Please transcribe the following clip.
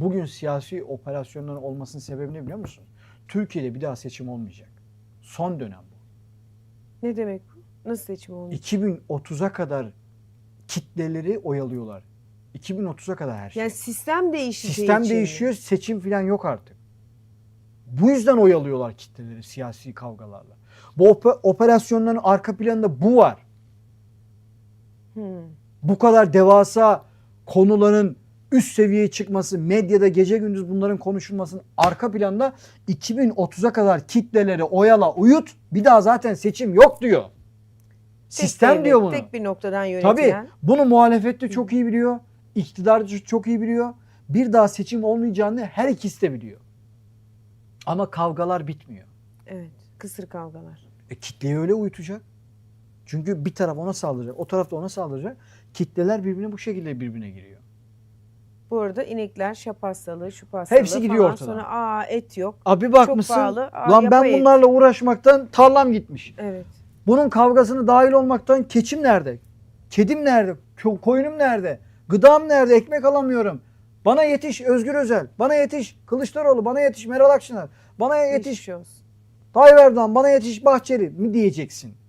bugün siyasi operasyonların olmasının sebebi ne biliyor musun? Türkiye'de bir daha seçim olmayacak. Son dönem bu. Ne demek bu? Nasıl seçim olmuş? 2030'a kadar kitleleri oyalıyorlar. 2030'a kadar her şey. Yani sistem değişeceği Sistem için değişiyor, seçim falan yok artık. Bu yüzden oyalıyorlar kitleleri siyasi kavgalarla. Bu ope- operasyonların arka planında bu var. Hmm. Bu kadar devasa konuların üst seviyeye çıkması, medyada gece gündüz bunların konuşulmasının arka planda 2030'a kadar kitleleri oyala, uyut. Bir daha zaten seçim yok diyor. Sistem diyor bunu. Tek bir noktadan Tabii yönetilen. bunu muhalefet de çok iyi biliyor. İktidar da çok iyi biliyor. Bir daha seçim olmayacağını her ikisi de biliyor. Ama kavgalar bitmiyor. Evet. Kısır kavgalar. E, kitleyi öyle uyutacak. Çünkü bir taraf ona saldıracak, o taraf da ona saldıracak. Kitleler birbirine bu şekilde birbirine giriyor. Bu arada inekler şap hastalığı, şu hastalığı Hepsi gidiyor falan. ortadan. Sonra aa et yok. Abi bakmışsın, Çok pahalı. Aa, lan ben et. bunlarla uğraşmaktan tarlam gitmiş. Evet. Bunun kavgasını dahil olmaktan keçim nerede? Kedim nerede? Ko- Koyunum nerede? Gıdam nerede? Ekmek alamıyorum. Bana yetiş Özgür Özel. Bana yetiş Kılıçdaroğlu. Bana yetiş Meral Akşener. Bana yetiş. Tayyip Erdoğan. Bana yetiş Bahçeli mi diyeceksin?